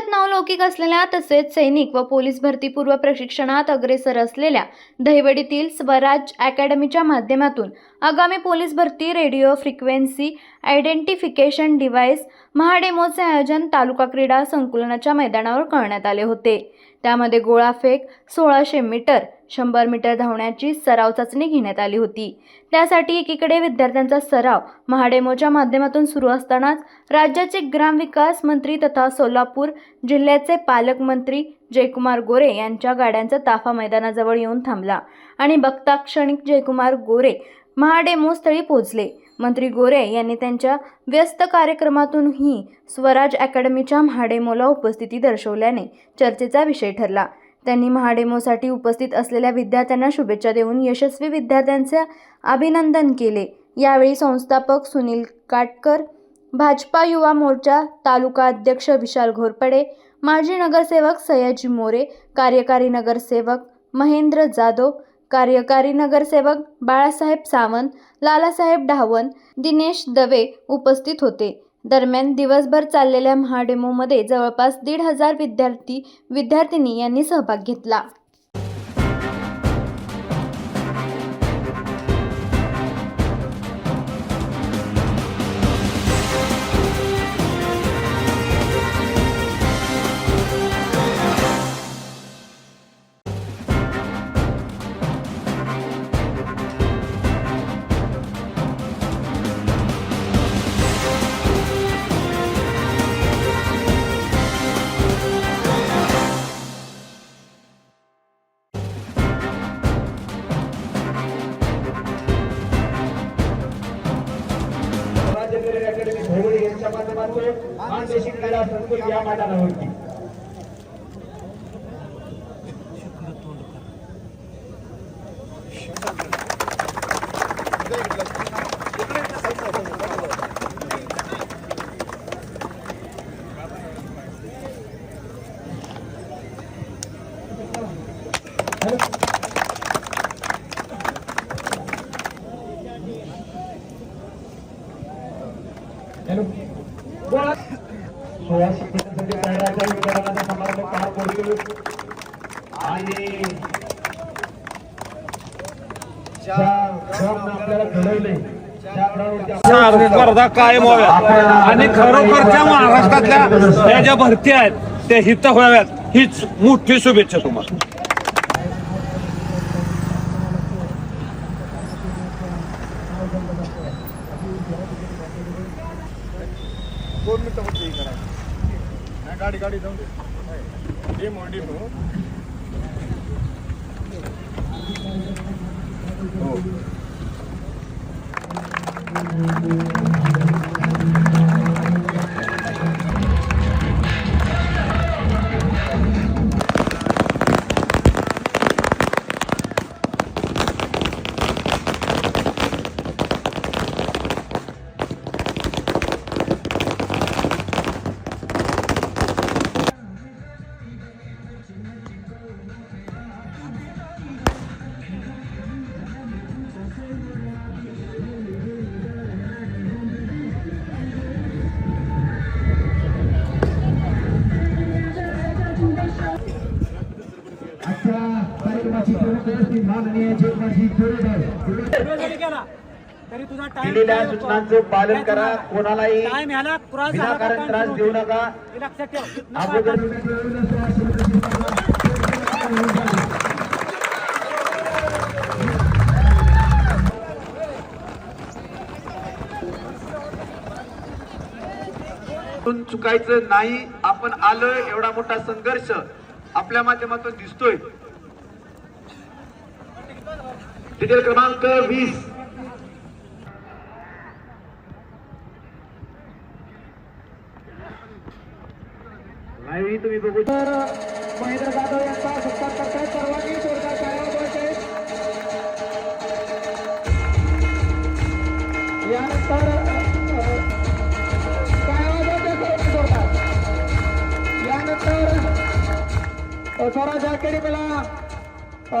राज्यात नावलौकिक असलेल्या तसेच सैनिक व पोलीस भरतीपूर्व प्रशिक्षणात अग्रेसर असलेल्या दहिवडीतील स्वराज अकॅडमीच्या माध्यमातून आगामी पोलीस भरती रेडिओ फ्रिक्वेन्सी आयडेंटिफिकेशन डिव्हाइस महाडेमोचे आयोजन तालुका क्रीडा संकुलनाच्या मैदानावर करण्यात आले होते. त्यामध्ये गोळाफेक सोळाशे मीटर शंभर मीटर धावण्याची सराव चाचणी घेण्यात आली होती. त्यासाठी एकीकडे विद्यार्थ्यांचा सराव महाडेमोच्या माध्यमातून सुरू असतानाच राज्याचे ग्रामविकास मंत्री तथा सोलापूर जिल्ह्याचे पालकमंत्री जयकुमार गोरे यांच्या गाड्यांचा ताफा मैदानाजवळ येऊन थांबला आणि बघता क्षणिक जयकुमार गोरे महाडेमोस्थळी पोहोचले. मंत्री गोरे यांनी त्यांच्या व्यस्त कार्यक्रमातूनही स्वराज अकॅडमीच्या महाडेमोला उपस्थिती दर्शवल्याने चर्चेचा विषय ठरला. त्यांनी महाडेमोसाठी उपस्थित असलेल्या विद्यार्थ्यांना शुभेच्छा देऊन यशस्वी विद्यार्थ्यांचे अभिनंदन केले. यावेळी संस्थापक सुनील काटकर भाजपा युवा मोर्चा तालुका अध्यक्ष विशाल घोरपडे माजी नगरसेवक सयाजी मोरे कार्यकारी नगरसेवक महेंद्र जाधव कार्यकारी नगरसेवक बाळासाहेब सावंत लालासाहेब ढावन दिनेश दवे उपस्थित होते. दरम्यान दिवसभर चाललेल्या महाडेमोमध्ये जवळपास दीड हजार विद्यार्थी विद्यार्थिनी यांनी सहभाग घेतला. अकॅडमी यांच्या माध्यमातून मानदेशी क्रीडा संकुल या मैदानावरती सोळा शिक्षणासाठी करण्याच्या विभागाचा समारंभ पार पडतो. आणि ज्या ग्राउंडनं आपल्याला घडवले त्या ग्राउंडच्या स्पर्धा कायम व्हाव्यात आणि खरोखरच्या महाराष्ट्रातल्या त्या ज्या भरती आहेत त्या हित व्हाव्यात हीच मोठी शुभेच्छा तुम्हाला दोन मिनिटं फक्त हे करायचं नाही गाडी गाडी जाऊन दे. डेमो डेमो हो. तरी तुझा दिलेल्या सूचनांचं पालन करा. कोणालाही टाइम ह्याला क्रॉस झाला का विनाकारण time त्रास देऊ. नका. लक्षात ठेव. नको अगोदर चुकायचं नाही. आपण आलोय एवढा मोठा संघर्ष आपल्या माध्यमातून दिसतोय. डिटेल क्रमांक वीस तुम्ही बघू तर महेंद्र जाधव यांचा सत्कार करताय सर्वांनी जोरदार टाळ्या वाजवायचे यानंतर यानंतर स्वराज अकॅडमीला अ,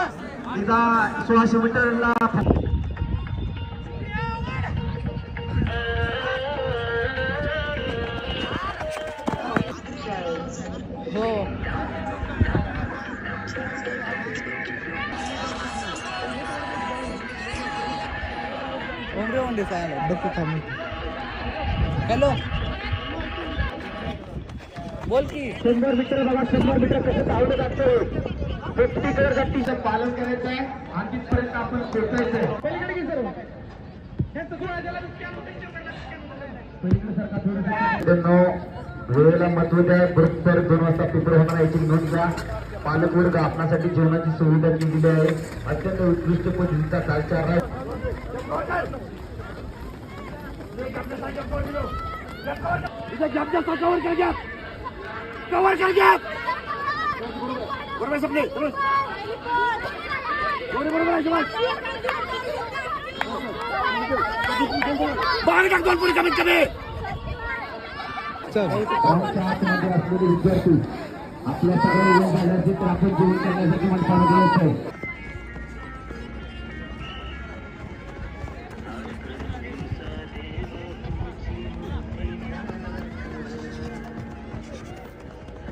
निदा सोळाशे मीटरला हॅलो बोल की. शंभर मीटर बघा शंभर मीटर कसं धावलं जातं. फिफ्टी कलर गट्टीचं पालन करायचं आहे. आणि तिथपर्यंत आपण पोहोचायचंय मित्रांनो, वेळेला महत्त्व द्या. बरोबर दोन वाजता पेपर होणार आहे. याची नोंद घ्या. पालक वर्ग आपणासाठी जेवणाची सुविधा केलेली आहे. अत्यंत उत्कृष्ट पद्धतीचा कालचार आहे गावच्या आतमध्ये असलेले विद्यार्थी आपल्या तर आपण जेवण करण्यासाठी येत आहे